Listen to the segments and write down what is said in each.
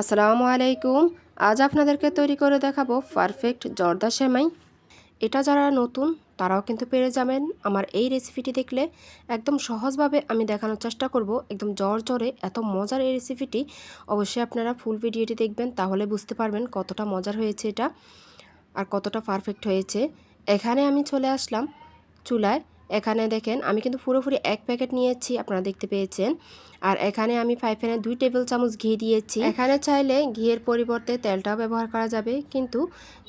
আসসালামু আলাইকুম। আজ আপনাদেরকে তৈরি করে দেখাবো পারফেক্ট জর্দা সেমাই। এটা যারা নতুন, তারাও কিন্তু পেরে যাবেন। আমার এই রেসিপিটি দেখলে একদম সহজভাবে আমি দেখানোর চেষ্টা করব। একদম জ্বর জ্বরে এত মজার এই রেসিপিটি অবশ্যই আপনারা ফুল ভিডিওটি দেখবেন, তাহলে বুঝতে পারবেন কতটা মজার হয়েছে এটা আর কতটা পারফেক্ট হয়েছে। এখানে আমি চলে আসলাম চুলায় এখানে দেখেন, আমি কিন্তু পুরোপুরি এক প্যাকেট নিয়েছি, আপনারা দেখতে পেয়েছেন। আর এখানে আমি ফাইফেনে দুই টেবিল চামচ ঘি দিয়েছি। এখানে চাইলে ঘিয়ের পরিবর্তে তেলটাও ব্যবহার করা যাবে, কিন্তু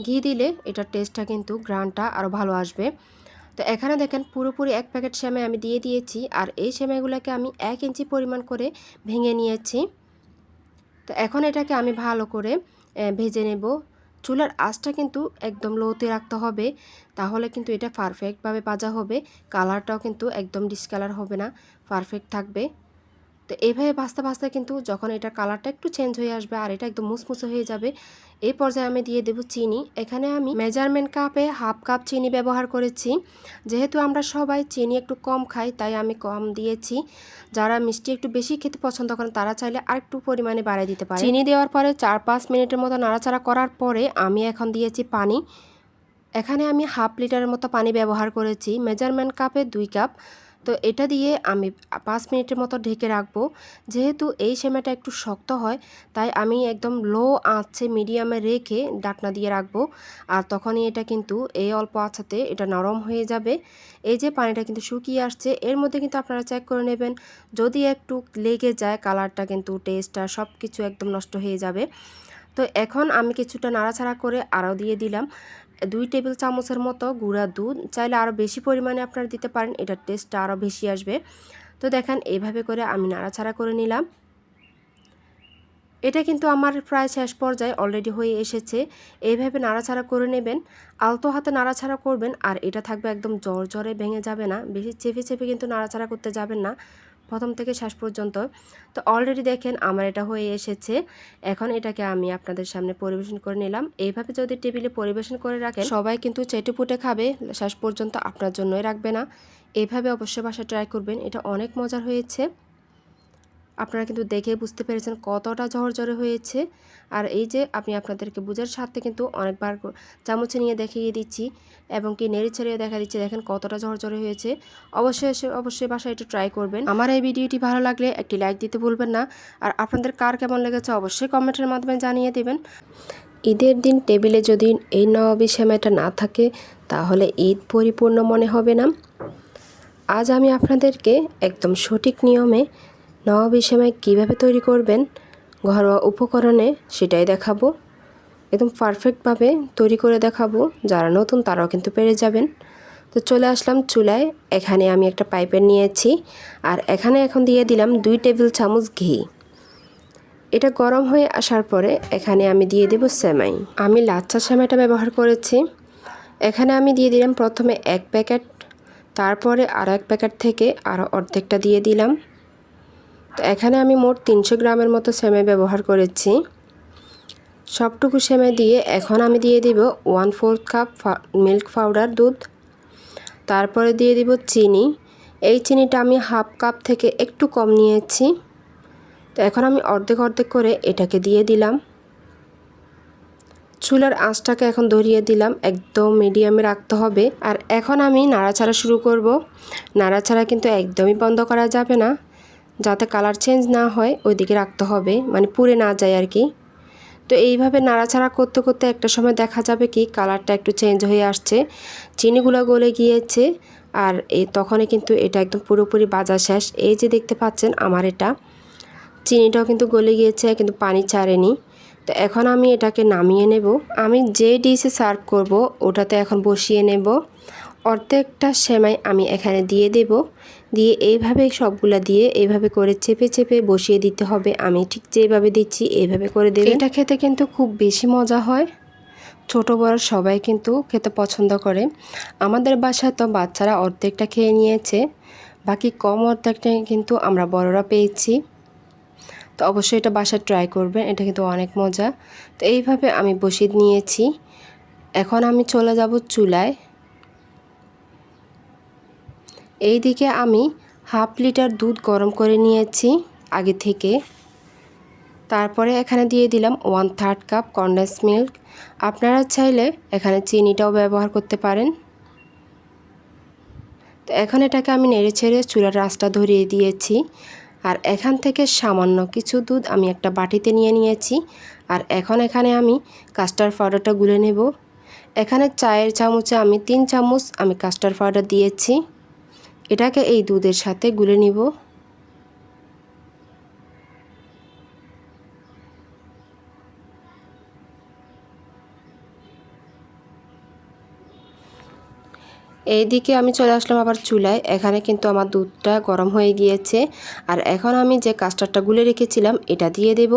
ঘি দিলে এটার টেস্টটা কিন্তু গ্রানটা আরও ভালো আসবে। তো এখানে দেখেন, পুরোপুরি এক প্যাকেট সেমাই আমি দিয়ে দিয়েছি, আর এই সেমাইগুলোকে আমি এক ইঞ্চি পরিমাণ করে ভেঙে নিয়েছি। তো এখন এটাকে আমি ভালো করে ভেজে নেব। চুলার আঁচটা কিন্তু একদম লোতে রাখতে হবে। তাহলে কিন্তু এটা পারফেক্টভাবে ভাজা হবে। কালারটাও কিন্তু একদম ডিসকালার হবে না। পারফেক্ট থাকবে। তো এইভাবে ভাজতে ভাজতে কিন্তু যখন এটার কালারটা একটু চেঞ্জ হয়ে আসবে আর এটা একদম মুসমুসে হয়ে যাবে, এই পর্যায়ে আমি দিয়ে দেব চিনি। এখানে আমি মেজারমেন্ট কাপে হাফ কাপ চিনি ব্যবহার করেছি। যেহেতু আমরা সবাই চিনি একটু কম খাই, তাই আমি কম দিয়েছি। যারা মিষ্টি একটু বেশি খেতে পছন্দ করেন, তারা চাইলে আর একটু পরিমাণে বাড়িয়ে দিতে পারে চিনি দেওয়ার পরে চার পাঁচ মিনিটের মতো নাড়াচাড়া করার পরে আমি এখন দিয়েছি পানি। এখানে আমি হাফ লিটারের মতো পানি ব্যবহার করেছি। মেজারমেন্ট কাপে দুই কাপ তো এটা দিয়ে আমি পাঁচ মিনিটের মতো ঢেকে রাখব। যেহেতু এই সেমাইটা একটু শক্ত হয়, তাই আমি একদম লো আঁচে মিডিয়ামে রেখে ডাকনা দিয়ে রাখব। আর তখনই এটা কিন্তু এই অল্প আঁচাতে এটা নরম হয়ে যাবে। এই যে পানিটা কিন্তু শুকিয়ে আসছে, এর মধ্যে কিন্তু আপনারা চেক করে নেবেন। যদি একটু লেগে যায় কালারটা কিন্তু টেস্টটা সব কিছু একদম নষ্ট হয়ে যাবে। তো এখন আমি কিছুটা নাড়াচাড়া করে আরও দিয়ে দিলাম। দুই টেবিল চামচের মতো গুঁড়া দুধ, চাইলে আরও বেশি পরিমাণে আপনারা দিতে পারেন, এটার টেস্টটা আরও বেশি আসবে। তো দেখেন, এইভাবে করে আমি নাড়াচাড়া করে নিলাম। এটা কিন্তু আমার প্রায় শেষ পর্যায়ে অলরেডি হয়ে এসেছে। এইভাবে নাড়াছাড়া করে নেবেন, আলতো হাতে নাড়াছাড়া করবেন, আর এটা থাকবে একদম জ্বর জ্বরে ভেঙে যাবে না, বেশি চেপে চেপে কিন্তু নাড়াছাড়া করতে যাবেন না। প্রথম থেকে শেষ পর্যন্ত। তো অলরেডি দেখেন আমার এটা হয়ে এসেছে। এখন এটাকে আমি আপনাদের সামনে পরিবেশন করে নিলাম। এইভাবে যদি টেবিলে পরিবেশন করে রাখেন, সবাই কিন্তু চেটে পুটে খাবে। শেষ পর্যন্ত আপনার জন্যই রাখবে না। এভাবে অবশ্যই বাসা ট্রাই করবেন। এটা অনেক মজার হয়েছে। আপনারা কিন্তু দেখে বুঝতে পেরেছেন কতটা ঝরঝরে হয়েছে। আর এই যে আমি আপনাদেরকে বুঝার স্বার্থে কিন্তু অনেকবার চামচে নিয়ে দেখিয়ে দিচ্ছি এবং কি নেড়ে ছেড়ে দেখা দিচ্ছে দেখেন কতটা ঝরঝরে হয়েছে। অবশ্যই অবশ্যই বাসায় একটু ট্রাই করবেন। আমার এই ভিডিওটি ভালো লাগলে একটি লাইক দিতে ভুলবেন না। আর আপনাদের কার কেমন লেগেছে অবশ্যই কমেন্টের মাধ্যমে জানিয়ে দেবেন। ঈদের দিন টেবিলে যদি এই নবাবি সেমাইটা না থাকে, তাহলে ঈদ পরিপূর্ণ মনে হবে না। আজ আমি আপনাদেরকে একদম সঠিক নিয়মে নবাবী সেমাই কীভাবে তৈরি করবেন? ঘরোয়া উপকরণে সেটাই দেখাবো। একদম পারফেক্টভাবে তৈরি করে দেখাবো। যারা নতুন, তারাও কিন্তু পেরে যাবেন। তো চলে আসলাম চুলায়। এখানে আমি একটা পাইপের নিয়েছি। আর এখানে এখন দিয়ে দিলাম দুই টেবিল চামচ ঘি। এটা গরম হয়ে আসার পরে এখানে আমি দিয়ে দেব সেমাই। আমি লাচ্চা সেমাইটা ব্যবহার করেছি। এখানে আমি দিয়ে দিলাম প্রথমে এক প্যাকেট, তারপরে আর এক প্যাকেট থেকে আরও অর্ধেকটা দিয়ে দিলাম। তো এখানে আমি মোট তিনশো গ্রামের মতো সেমে ব্যবহার করেছি। সবটুকু সেমে দিয়ে এখন আমি দিয়ে দিব one fourth cup milk powder, দুধ। তারপরে দিয়ে দিব চিনি। এই চিনিটা আমি হাফ কাপ থেকে একটু কম নিয়েছি। তো এখন আমি অর্ধেক অর্ধেক করে এটাকে দিয়ে দিলাম। চুলার আঁচটাকে এখন ধরিয়ে দিলাম, একদম মিডিয়ামে রাখতে হবে। আর এখন আমি নাড়াচাড়া শুরু করব। নাড়াচাড়া কিন্তু একদমই বন্ধ করা যাবে না। যাতে কালার চেঞ্জ না হয়, ওইদিকে রাখতে হবে মানে পুড়ে না যায় আর কি। তো এইভাবে নাড়াচাড়া করতে করতে একটা সময় দেখা যাবে কি কালারটা একটু চেঞ্জ হয়ে আসছে। চিনিগুলো গলে গিয়েছে আর এই তখনই কিন্তু এটা একদম পুরোপুরি বাজা শেষ। এই যে দেখতে পাচ্ছেন আমার এটা, চিনিটাও কিন্তু গলে গিয়েছে, কিন্তু পানি ছাড়েনি। তো এখন আমি এটাকে নামিয়ে নেব। আমি যে ডিশে সার্ভ করব, ওটাতে এখন বসিয়ে নেব। অর্ধেকটা সেমাই আমি এখানে দিয়ে দেব। দিয়ে এইভাবে সবগুলা দিয়ে এইভাবে করে চেপে চেপে বসিয়ে দিতে হবে। আমি ঠিক যেভাবে দিচ্ছি এইভাবে করে দেব। এটা খেতে কিন্তু খুব বেশি মজা হয়। ছোট বড় সবাই কিন্তু খেতে পছন্দ করে। আমাদের বাসায় তো বাচ্চারা অর্ধেকটা খেয়ে নিয়েছে। বাকি কম অর্ধেকটা কিন্তু আমরা বড়রা পেয়েছি। তো অবশ্যই এটা বাসায় ট্রাই করবেন, এটা কিন্তু অনেক মজা। তো এইভাবে আমি বসিয়ে নিয়েছি। এখন আমি চলে যাব চুলায়। এই দিকে আমি হাফ লিটার দুধ গরম করে নিয়েছি আগে থেকে। তারপরে এখানে দিয়ে দিলাম one third cup condense milk আপনারা চাইলে এখানে চিনিটাও ব্যবহার করতে পারেন। তো এখন এটাকে আমি নেড়ে ছেড়ে চুলার রাস্তা ধরিয়ে দিয়েছি। আর এখান থেকে সামান্য কিছু দুধ আমি একটা বাটিতে নিয়ে নিয়েছি। আর এখন এখানে আমি কাস্টার্ড পাউডারটা গুলে নেব। এখানে চায়ের চামচে আমি তিন চামচ আমি কাস্টার্ড পাউডার দিয়েছি। এটাকে এই দুধের সাথে গুলে নিব। এইদিকে আমি চলে আসলাম আবার চুলায়। এখানে কিন্তু আমার দুধটা গরম হয়ে গিয়েছে। আর এখন আমি যে কাস্টারটা গুলে রেখেছিলাম, এটা দিয়ে দেব।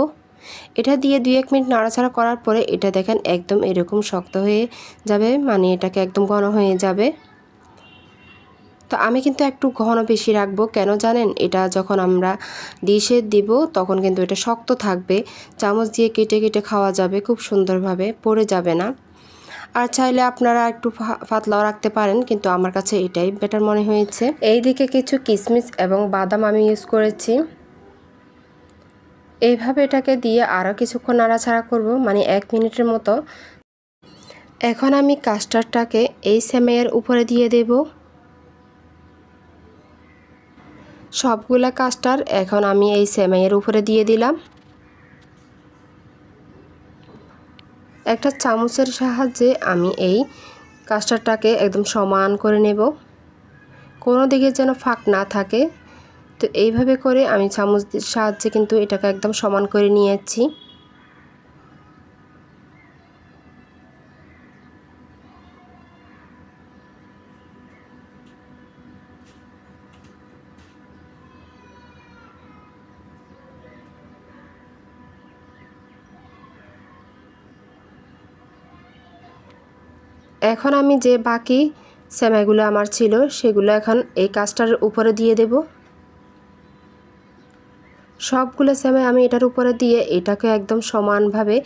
এটা দিয়ে দুই এক মিনিট নাড়াচাড়া করার পরে এটা দেখেন একদম এরকম শক্ত হয়ে যাবে মানে এটাকে একদম ঘন হয়ে যাবে। তো আমি কিন্তু একটু ঘন বেশি রাখব। কেন জানেন? এটা যখন আমরা ডিশে দিব, তখন কিন্তু এটা শক্ত থাকবে। চামচ দিয়ে কেটে কেটে খাওয়া যাবে, খুব সুন্দরভাবে পড়ে যাবে না। আর চাইলে আপনারা একটু পাতলাও রাখতে পারেন, কিন্তু আমার কাছে এটাই বেটার মনে হয়েছে। এই দিকে কিছু কিশমিশ এবং বাদাম আমি ইউজ করেছি। এইভাবে এটাকে দিয়ে আরও কিছুক্ষণ নাড়াছাড়া করব মানে এক মিনিটের মতো। এখন আমি কাস্টারটাকে এই সেমাইয়ের উপরে দিয়ে দেব। সবগুলা কাস্টার এখন আমি এই সেমাইয়ের উপরে দিয়ে দিলাম। একটা চামচের সাহায্যে আমি এই কাস্টারটাকে একদম সমান করে নেব। কোনো দিকে যেন ফাঁক না থাকে। তো এইভাবে করে আমি চামচ সাহায্যে কিন্তু এটাকে একদম সমান করে নিয়েছি। এখন আমি যে বাকি সেমাইগুলো আমার ছিল, সেগুলো এখন এই কাজটার উপরে দিয়ে দেব। সবগুলো সেমাই আমি এটার উপরে দিয়ে এটাকে একদম সমানভাবে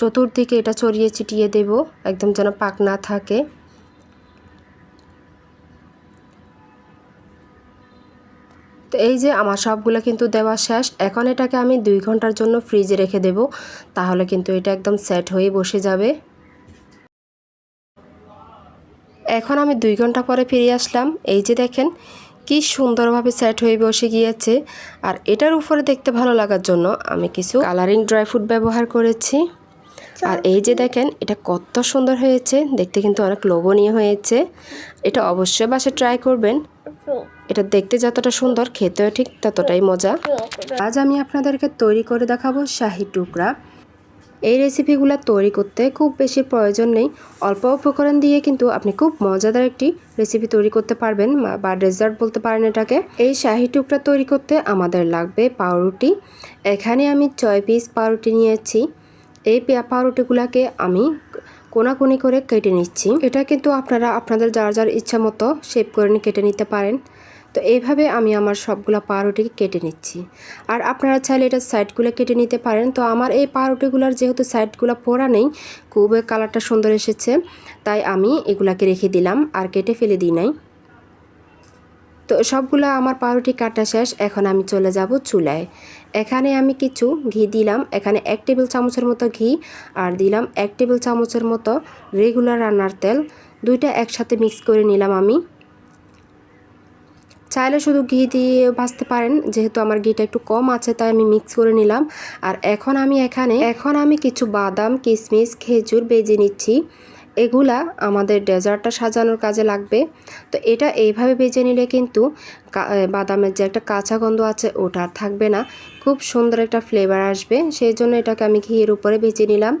চতুর্দিকে এটা চড়িয়ে চিটিয়ে দেব, একদম যেন পাক না থাকে। তো এই যে আমার সবগুলো কিন্তু দেওয়া শেষ, এখন এটাকে আমি দুই ঘণ্টার জন্য ফ্রিজে রেখে দেব, তাহলে কিন্তু এটা একদম সেট হয়ে বসে যাবে। এখন আমি দুই ঘণ্টা পরে ফিরে আসলাম। এই যে দেখেন কি সুন্দরভাবে সেট হয়ে বসে গিয়েছে। আর এটার উপরে দেখতে ভালো লাগার জন্য আমি কিছু কালারিং ড্রাই ফ্রুট ব্যবহার করেছি। আর এই যে দেখেন এটা কত সুন্দর হয়েছে। দেখতে কিন্তু অনেক লোভনীয় হয়েছে। এটা অবশ্যই বাসে ট্রাই করবেন। এটা দেখতে যতটা সুন্দর খেতেও ঠিক ততটাই মজা। আজ আমি আপনাদেরকে তৈরি করে দেখাবো শাহি টুকরা। এই রেসিপিগুলো তৈরি করতে খুব বেশি প্রয়োজন নেই। অল্প উপকরণ দিয়ে কিন্তু আপনি খুব মজাদার একটি রেসিপি তৈরি করতে পারবেন বা ডেজার্ট বলতে পারেন এটাকে। এই শাহি টুকরা তৈরি করতে আমাদের লাগবে পাউরুটি। এখানে আমি ছয় পিস পাউরুটি নিয়েছি। এই পাউরুটিগুলোকে আমি কোনাকুনি করে কেটে নিচ্ছি। এটা কিন্তু আপনারা, আপনাদের যার যার ইচ্ছা মতো শেপ করে কেটে নিতে পারেন। তো এইভাবে আমি আমার সবগুলো পাউরুটি কেটে নিচ্ছি। আর আপনারা চাইলে এটা সাইডগুলো কেটে নিতে পারেন। তো আমার এই পাউরুটিগুলোর যেহেতু সাইডগুলো পোড়া নেই, খুবই কালারটা সুন্দর এসেছে, তাই আমি এগুলাকে রেখে দিলাম আর কেটে ফেলে দিই নাই। তো সবগুলো আমার পাউরুটি কাটা শেষ, এখন আমি চলে যাব চুলায়। এখানে আমি কিছু ঘি দিলাম, এখানে এক টেবিল চামচের মতো ঘি, আর দিলাম এক টেবিল চামচের মতো রেগুলার রান্নার তেল। দুইটা একসাথে মিক্স করে নিলাম আমি। চাইলে শুধু ঘি দিয়ে ভাজতে পারেন, যেহেতু আমার ঘিটা একটু কম আছে, তাই আমি মিক্স করে নিলাম। আর এখন আমি এখানে, এখন আমি কিছু বাদাম কিশমিশ খেজুর বেজে নিচ্ছি। এগুলা আমাদের ডেজার্টটা সাজানোর কাজে লাগবে। তো এটা এইভাবে বেজে নিলে কিন্তু বাদামের যে একটা কাঁচা গন্ধ আছে, ওটা আর থাকবে না। খুব সুন্দর একটা ফ্লেভার আসবে। সেই জন্য এটাকে আমি ঘিয়ের উপরে বেজে নিলাম।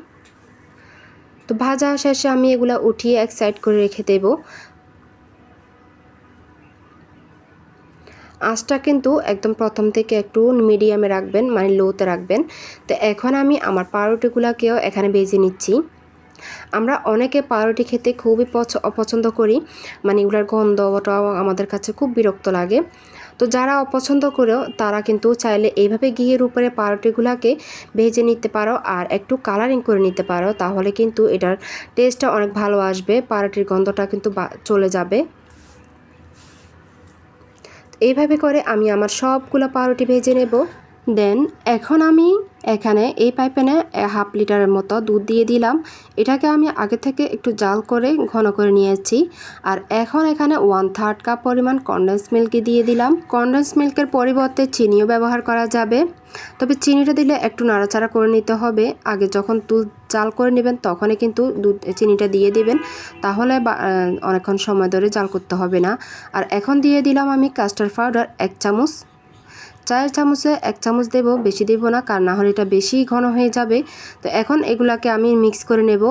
তো ভাজা শেষে আমি এগুলা উঠিয়ে এক সাইড করে রেখে দেবো। আঁচটা কিন্তু একদম প্রথম থেকে একটু মিডিয়ামে রাখবেন মানে লোতে রাখবেন। তো এখন আমি আমার পাউরুটিগুলোকেও এখানে বেজে নিচ্ছি। আমরা অনেকে পাউরুটি খেতে খুবই অপছন্দ করি মানে এগুলোর গন্ধটাও আমাদের কাছে খুব বিরক্ত লাগে। তো যারা অপছন্দ করেও, তারা কিন্তু চাইলে এইভাবে ঘিয়ের উপরে পাউরুটিগুলোকে ভেজে নিতে পারো আর একটু কালারিং করে নিতে পারো, তাহলে কিন্তু এটার টেস্টটা অনেক ভালো আসবে, পাউরুটির গন্ধটা কিন্তু চলে যাবে। এইভাবে করে আমি আমার সবগুলো পাউরুটি ভেজে নেব। দেন এখন আমি এখানে এই পাইপেনে হাফ লিটারের মতো দুধ দিয়ে দিলাম। এটাকে আমি আগে থেকে একটু জাল করে ঘন করে নিয়েছি। আর এখন এখানে ওয়ান থার্ড কাপ পরিমাণ কন্ডেন্স মিল্ক দিয়ে দিলাম। কন্ডেন্স মিল্কের পরিবর্তে চিনিও ব্যবহার করা যাবে। তবে চিনিটা দিলে একটু নাড়াচাড়া করে নিতে হবে। আগে যখন দুধ জাল করে নেবেন তখনই কিন্তু দুধ, চিনিটা দিয়ে দিবেন। তাহলে অনেকক্ষণ সময় ধরে জাল করতে হবে না। আর এখন দিয়ে দিলাম আমি কাস্টার্ড পাউডার এক চামচ। চায়ের চামচে এক চামচ দেব, বেশি দেব না, কারণ না হলে এটা বেশি ঘন হয়ে যাবে। তো এখন এগুলাকে আমি মিক্স করে নেব।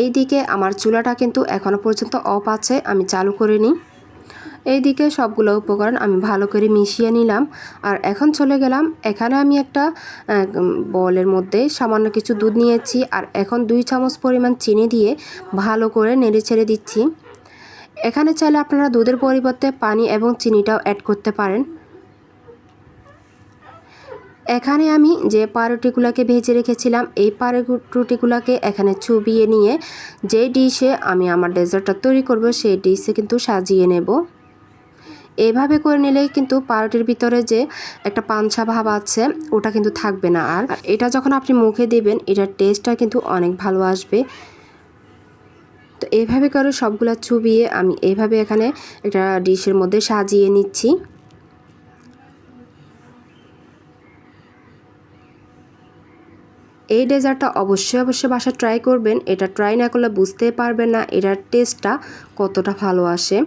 এই দিকে আমার চুলাটা কিন্তু এখনও পর্যন্ত অফ আছে, আমি চালু করে নিই। এই দিকে সবগুলো উপকরণ আমি ভালো করে মিশিয়ে নিলাম। আর এখন চলে গেলাম, এখানে আমি একটা বলের মধ্যে সামান্য কিছু দুধ নিয়েছি। আর এখন দুই চামচ পরিমাণ চিনি দিয়ে ভালো করে নেড়ে ছেড়ে দিচ্ছি। এখানে চাইলে আপনারা দুধের পরিবর্তে পানি এবং চিনিটাও অ্যাড করতে পারেন। এখানে আমি যে পাউরুটিগুলোকে ভেজে রেখেছিলাম, এই পাউরুটিগুলোকে এখানে চুবিয়ে নিয়ে যে ডিশে আমি আমার ডেজার্টটা তৈরি করব, সেই ডিশে কিন্তু সাজিয়ে নেব। এভাবে করে নিলেই কিন্তু পাউরুটির ভিতরে যে একটা পাঞ্ছা ভাব আছে, ওটা কিন্তু থাকবে না। আর এটা যখন আপনি মুখে দেবেন, এটার টেস্টটা কিন্তু অনেক ভালো আসবে। তো এইভাবে করে সবগুলা চুবিয়ে আমি এইভাবে এখানে একটা ডিশের মধ্যে সাজিয়ে নিচ্ছি। এই ডেজার্টটা অবশ্যই অবশ্যই বাসা ট্রাই করবেন। এটা ট্রাই না করলে বুঝতে পারবেন না এটার টেস্টটা কতটা ভালো আসে।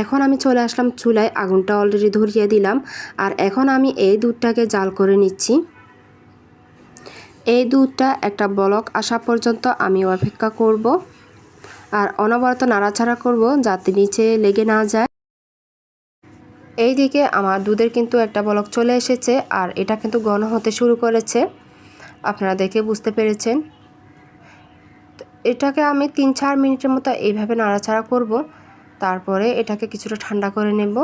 এখন আমি চলে আসলাম চুলায়, আগুনটা অলরেডি ধরিয়ে দিলাম। আর এখন আমি এই দুধটাকে জাল করে নিচ্ছি। এই দুধটা একটা বলক আসা পর্যন্ত আমি অপেক্ষা করব। আর অনবরত নাড়াচাড়া করব যাতে নিচে লেগে না যায়। এই দিকে আমার দুধের কিন্তু একটা বলক চলে এসেছে, আর এটা কিন্তু ঘন হতে শুরু করেছে। আপনারা দেখে বুঝতে পেরেছেন। এটাকে আমি তিন চার মিনিটের মতো এইভাবে নাড়াচাড়া করব। তারপরে এটাকে কিছুটা ঠান্ডা করে নেব।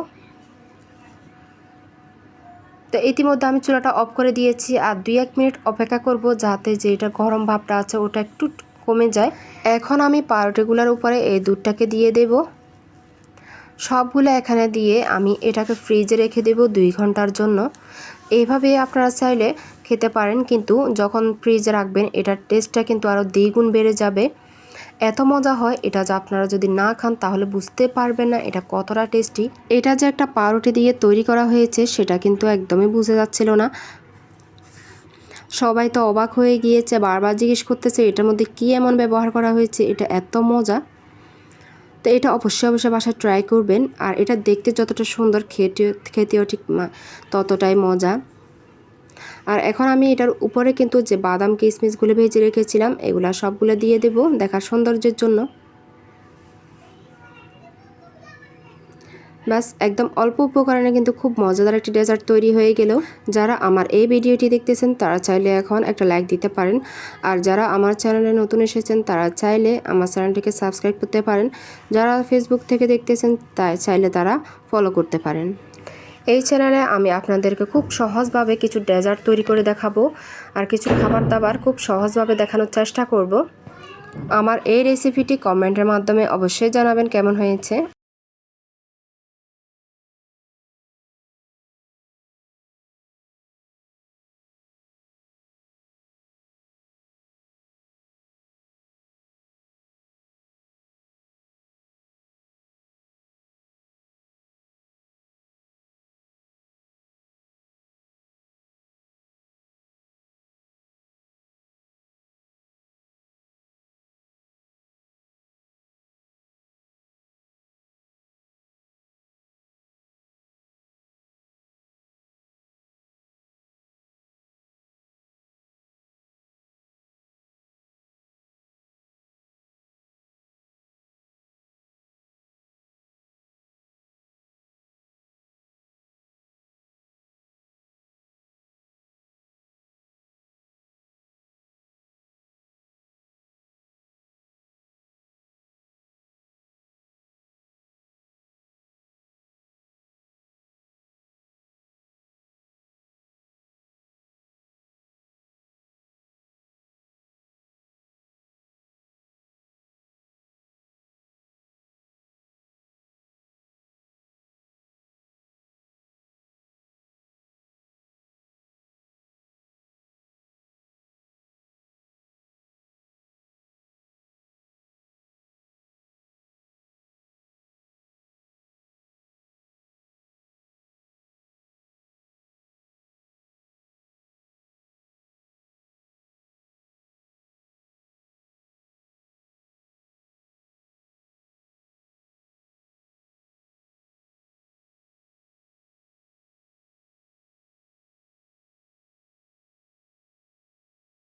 তো ইতিমধ্যে আমি চুলাটা অফ করে দিয়েছি আর দুই এক মিনিট অপেক্ষা করব যাতে যে এটা গরম ভাবটা আছে ওটা একটু কমে যায়। এখন আমি পাউরুটিগুলোর উপরে এই দুধটাকে দিয়ে দেব। সবগুলো এখানে দিয়ে আমি এটাকে ফ্রিজে রেখে দেব দুই ঘণ্টার জন্য। এইভাবে আপনারা চাইলে খেতে পারেন, কিন্তু যখন ফ্রিজে রাখবেন, এটার টেস্টটা কিন্তু আরও দ্বিগুণ বেড়ে যাবে। এত মজা হয়, এটা যে আপনারা যদি না খান, তাহলে বুঝতে পারবেন না এটা কতটা টেস্টি। এটা যে একটা পাউরুটি দিয়ে তৈরি করা হয়েছে, সেটা কিন্তু একদমই বুঝে যাচ্ছিল না। সবাই তো অবাক হয়ে গিয়েছে, বারবার জিজ্ঞেস করতেছে, এটার মধ্যে কী এমন ব্যবহার করা হয়েছে? এটা এত মজা। তো এটা অবশ্যই অবশ্যই বাসায় ট্রাই করবেন, আর এটা দেখতে যতটা সুন্দর খেতে খেতেও ঠিক ততটাই মজা। আর এখন আমি এটার উপরে কিন্তু যে বাদাম কিশমিশগুলো ভেজে রেখেছিলাম, এগুলা সবগুলো দিয়ে দেব দেখার সৌন্দর্যের জন্য। ব্যাস, একদম অল্প উপকরণে কিন্তু খুব মজাদার একটি ডেজার্ট তৈরি হয়ে গেল। যারা আমার এই ভিডিওটি দেখতেছেন, তারা চাইলে এখন একটা লাইক দিতে পারেন। আর যারা আমার চ্যানেলে নতুন এসেছেন, তারা চাইলে আমার চ্যানেলটিকে সাবস্ক্রাইব করতে পারেন। যারা ফেসবুক থেকে দেখতেছেন, তাই চাইলে তারা ফলো করতে পারেন। এই চ্যানেলে আমি আপনাদেরকে খুব সহজভাবে কিছু ডেজার্ট তৈরি করে দেখাবো আর কিছু খাবার দাবার খুব সহজভাবে দেখানোর চেষ্টা করব। আমার এই রেসিপিটি কমেন্টের মাধ্যমে অবশ্যই জানাবেন কেমন হয়েছে।